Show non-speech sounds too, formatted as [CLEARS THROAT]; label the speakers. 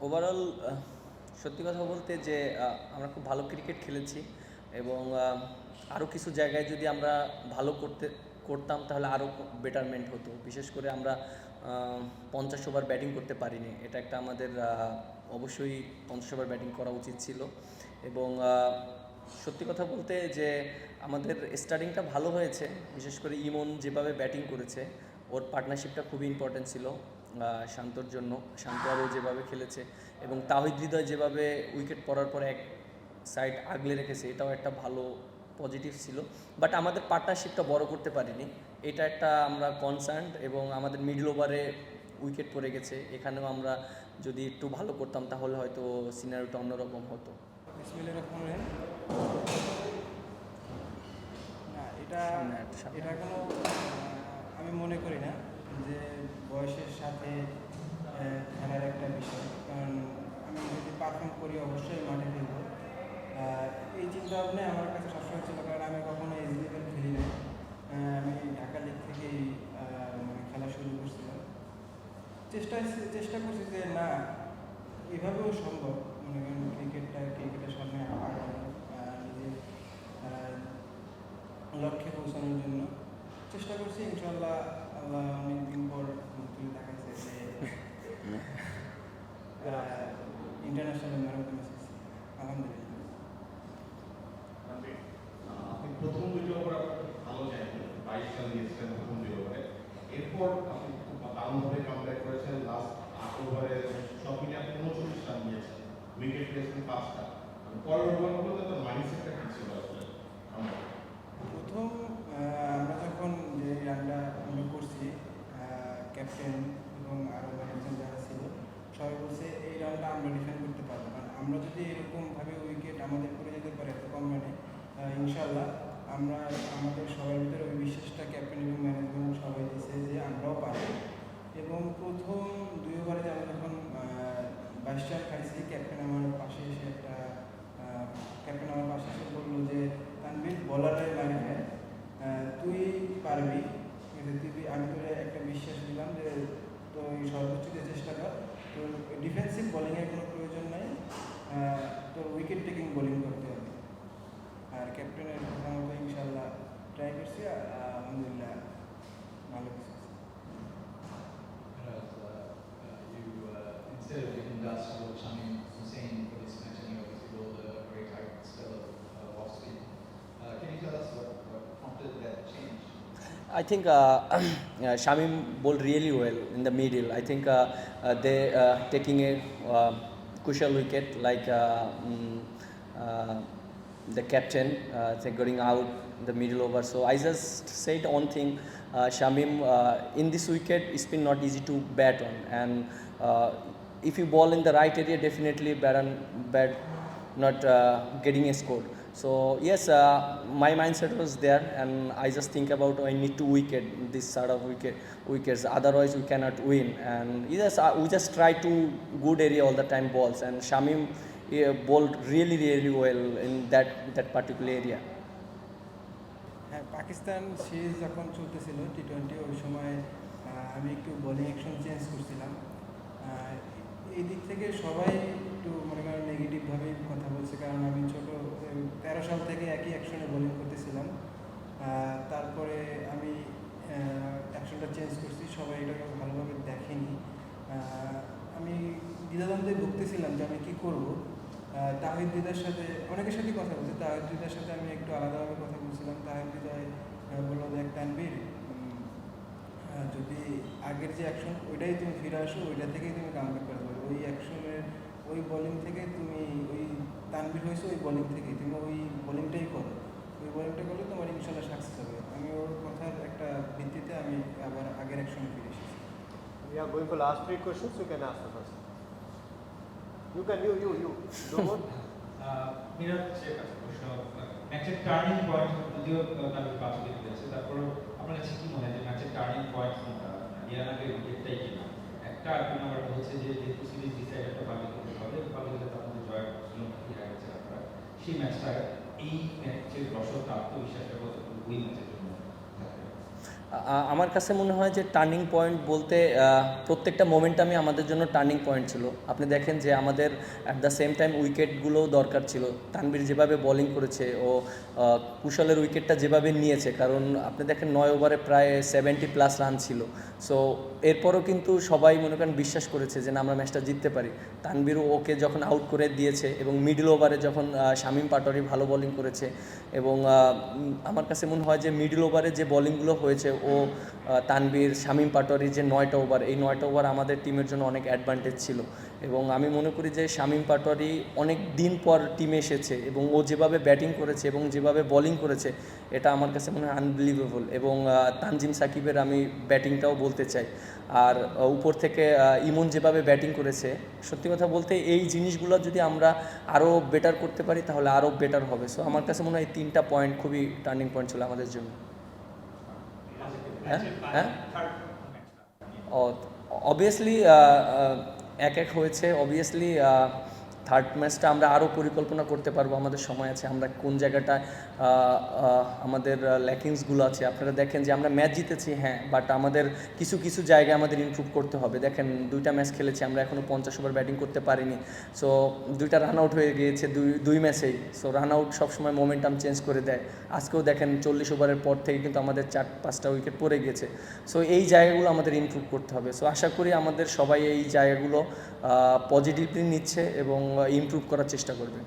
Speaker 1: Overall সত্যি কথা বলতে যে আমরা খুব ভালো ক্রিকেট খেলেছি এবং আরও কিছু জায়গায় যদি আমরা ভালো করতে, করতাম তাহলে আরও বেটারমেন্ট হতো। বিশেষ করে আমরা পঞ্চাশ ওভার ব্যাটিং করতে পারিনি। এটা একটা আমাদের অবশ্যই পঞ্চাশ ওভার ব্যাটিং করা উচিত ছিল। এবং সত্যি কথা বলতে যে, আমাদের স্টার্টিংটা ভালো হয়েছে। বিশেষ করে ইমন যেভাবে ব্যাটিং করেছে, ওর পার্টনারশিপটা খুবই ইম্পর্ট্যান্ট ছিল। শান্তর জন্য শান্ত আরও যেভাবে খেলেছে এবং তাহিদ হৃদয় যেভাবে উইকেট পড়ার পরে এক সাইড আগলে রেখেছে এটাও একটা ভালো পজিটিভ ছিল। বাট আমাদের পার্টনারশিপটা বড় করতে পারিনি। এটা একটা আমরা কনসার্ন এবং আমাদের মিডল ওভারে উইকেট পড়ে গেছে। এখানেও আমরা যদি একটু ভালো করতাম তাহলে হয়তো সিনারিটা অন্যরকম হতো।
Speaker 2: এটা। এটা কোনো আমি মনে করি না। যে বয়সের সাথে খেলার একটা বিষয়। কারণ আমি যদি পারফর্ম করি অবশ্যই মাঠে আহ, এই চিন্তা ভাবনাই আমার কাছে সবসময় ছিল কারণ আমি কখনো এই লেভেল খেলি না আমি ঢাকা লিগ থেকেই মানে খেলা শুরু করছিলাম। চেষ্টা চেষ্টা করছি যে না এভাবেও সম্ভব। মনে করেন ক্রিকেটটা ক্রিকেটের সামনে আগানো নিজের লক্ষ্যে পৌঁছানোর জন্য চেষ্টা করছি ইনশাল্লাহ অনেকদিন পর তুলে দেখাচ্ছে যে ইন্টারন্যাশনাল ম্যান ম্যাচ আলহামদুলিল্লাহ।
Speaker 3: আপনি প্রথম দুই ওভার ভালো যায়নি বাইশ রান দিয়েছিলেন প্রথম দুই ওভারে। এরপর আপনি খুব দারুণভাবে কামব্যাক করেছেন লাস্ট আট ওভারে সব মিলিয়ে আপনি উনচল্লিশ রান নিয়েছেন উইকেট পেয়েছেন পাঁচটা। পরের ওভারগুলোতে তো মাইন্ডসেটটা কি ছিল আসলে?
Speaker 2: প্রথম আহ, আমরা যখন যে রানটা আমরা করছি ক্যাপ্টেন এবং আরও ম্যানেজার যারা ছিল সবাই বলছে এই রানটা আমরা ডিফেন্ড করতে পারব কারণ আমরা যদি এরকমভাবে উইকেট আমাদের করে যেতে পারি এত কম রানে আহ, ইনশাল্লাহ আমরা আমাদের সবার ভিতরে ওই বিশ্বাসটা ক্যাপ্টেন এবং ম্যানেজমেন্ট সবাই দিচ্ছে যে আমরাও পারি। এবং প্রথম দুই ওভারে আমরা যখন বাইশ রান খাইছি ক্যাপ্টেন আমার পাশে এসে একটা ক্যাপ্টেন আমার পাশে এসে বলল যে, তানভীর বলারের মানে তুই পারবি। তুই, আমি তোরে একটা বিশ্বাস দিলাম যে, তুই সর্বোচ্চ চেষ্টা কর। তোর ডিফেন্সিভ বোলিংয়ের কোনো
Speaker 1: I think uh, [CLEARS THROAT] Shamim bowled really well in the middle. I think uh, uh, they uh, taking a uh, crucial wicket like uh, mm, uh, the captain uh, say going out the middle over. So I just said one thing: uh, Shamim uh, in this wicket, it's been not easy to bat on, and uh, if you ball in the right area, definitely bad on bad not uh, getting a score. So yes, uh, my mindset was there, and I just think about oh, I need to wicket this sort of wicket wickets. Otherwise, we cannot win. And yes, uh, we just try to good area all the time balls. And Shamim uh, bowled really really well in that that particular area.
Speaker 2: হ্যাঁ Pakistan series যখন চলতেছিল T twenty ওই সময় আমি একটু bowling action change করছিলাম এই দিক থেকে সবাই একটু মনে করেন নেগেটিভভাবেই কথা বলছে। কারণ আমি ছোট তেরো সাল থেকে একই অ্যাকশনে বোলিং করতেছিলাম। তারপরে আমি অ্যাকশনটা চেঞ্জ করছি, সবাই এটাকে ভালোভাবে দেখেনি। আমি দ্বিধাদ্বন্দ্বে ভুগতেছিলাম যে আমি কী করব। তাহিদ দিদার সাথে, অনেকের সাথে কথা বলছি। তাহিদ দিদার সাথে আমি একটু আলাদাভাবে কথা বলছিলাম। তাহিদ দিদায় বলল, দেখ তানবীর যদি আগের যে অ্যাকশন ওইটাই তুমি ফিরে আসো, ওইটা থেকেই তুমি কামব্যাক পারবে ওই অ্যাকশনের ওই বোলিং থেকে তুমি ওই তানবীর হয়েছে ওই বোলিং থেকেই তুমি ওই বোলিংটাই করো ওই বোলিংটা করলে তোমার ইনশাল্লাহ সাকসেস হবে আমি ওর কথার একটা ভিত্তিতে আমি আবার আগের অ্যাকশনে ফিরে এসেছি
Speaker 4: We are going for last three questions. You can ask the first. You can, you, you, you. Don't want?
Speaker 5: Miraj হচ্ছে একটা প্রশ্ন ম্যাচের টার্নিং পয়েন্ট যদিও তাদের পাঁচ উইকেট দিয়েছে তারপরেও আপনার কাছে কি মনে হয় যে ম্যাচের টার্নিং পয়েন্ট কোনটা ইয়ানাকে উইকেটটাই কিনা একটা আর দুই হচ্ছে যে যেহেতু সিরিজ ডিসাইড একটা বাকি করতে হবে। বাকি হলে জয়ের জন্য হয়ে গেছে আপনারা। সেই ম্যাচটা এই ম্যাচের রসদ আত্মবিশ্বাসটা কতটুকু? ওই ম্যাচের
Speaker 1: আমার কাছে মনে হয় যে টার্নিং পয়েন্ট বলতে প্রত্যেকটা মোমেন্টামই আমাদের জন্য টার্নিং পয়েন্ট ছিল। আপনি দেখেন যে আমাদের অ্যাট দ্য সেম টাইম উইকেটগুলোও দরকার ছিল। তানবীর যেভাবে বোলিং করেছে, ও কুশলের উইকেটটা যেভাবে নিয়েছে, কারণ আপনি দেখেন নয় ওভারে প্রায় সেভেন্টি প্লাস রান ছিল। সো এরপরও কিন্তু সবাই মনে করেন বিশ্বাস করেছে যে না, আমরা ম্যাচটা জিততে পারি। তানবীরও ওকে যখন আউট করে দিয়েছে এবং মিডল ওভারে যখন শামীম পাটোয়ারি ভালো বোলিং করেছে এবং আমার কাছে মনে হয় যে মিডল ওভারে যে বোলিংগুলো হয়েছে ও তানবীর শামীম পাটোয়ারি যে নয়টা ওভার, এই নয়টা ওভার আমাদের টিমের জন্য অনেক অ্যাডভান্টেজ ছিল। এবং আমি মনে করি যে শামীম পাটোয়ারি অনেক দিন পর টিমে এসেছে এবং ও যেভাবে ব্যাটিং করেছে এবং যেভাবে বোলিং করেছে, এটা আমার কাছে মনে হয় আনবিলিভেবল এবং তানজিম সাকিবের আমি ব্যাটিংটাও বলতে চাই। আর উপর থেকে ইমন যেভাবে ব্যাটিং করেছে, সত্যি কথা বলতে এই জিনিসগুলো যদি আমরা আরও বেটার করতে পারি, তাহলে আরও বেটার হবে। সো আমার কাছে মনে হয় তিনটা পয়েন্ট খুবই টার্নিং পয়েন্ট ছিল আমাদের জন্য। হ্যাঁ? হ্যাঁ? অবভিয়াসলি এক এক হয়েছে। অবভিয়াসলি থার্ড ম্যাচটা আমরা আরও পরিকল্পনা করতে পারব, আমাদের সময় আছে। আমরা কোন জায়গাটা আমাদের ল্যাকিংসগুলো আছে। আপনারা দেখেন যে আমরা ম্যাচ জিতেছি হ্যাঁ বাট আমাদের কিছু কিছু জায়গায় আমাদের ইম্প্রুভ করতে হবে। দেখেন, দুইটা ম্যাচ খেলেছি, আমরা এখনও পঞ্চাশ ওভার ব্যাটিং করতে পারিনি। সো দুইটা রান আউট হয়ে গিয়েছে দুই দুই ম্যাচেই। সো রান আউট সবসময় মোমেন্টাম চেঞ্জ করে দেয়। আজকেও দেখেন, চল্লিশ ওভারের পর থেকে কিন্তু আমাদের চার, পাঁচটা উইকেট পড়ে গেছে সো এই জায়গাগুলো আমাদের ইমপ্রুভ করতে হবে। সো আশা করি আমাদের সবাই এই জায়গাগুলো পজিটিভলি নিচ্ছে এবং ইমপ্রুভ করার চেষ্টা করবে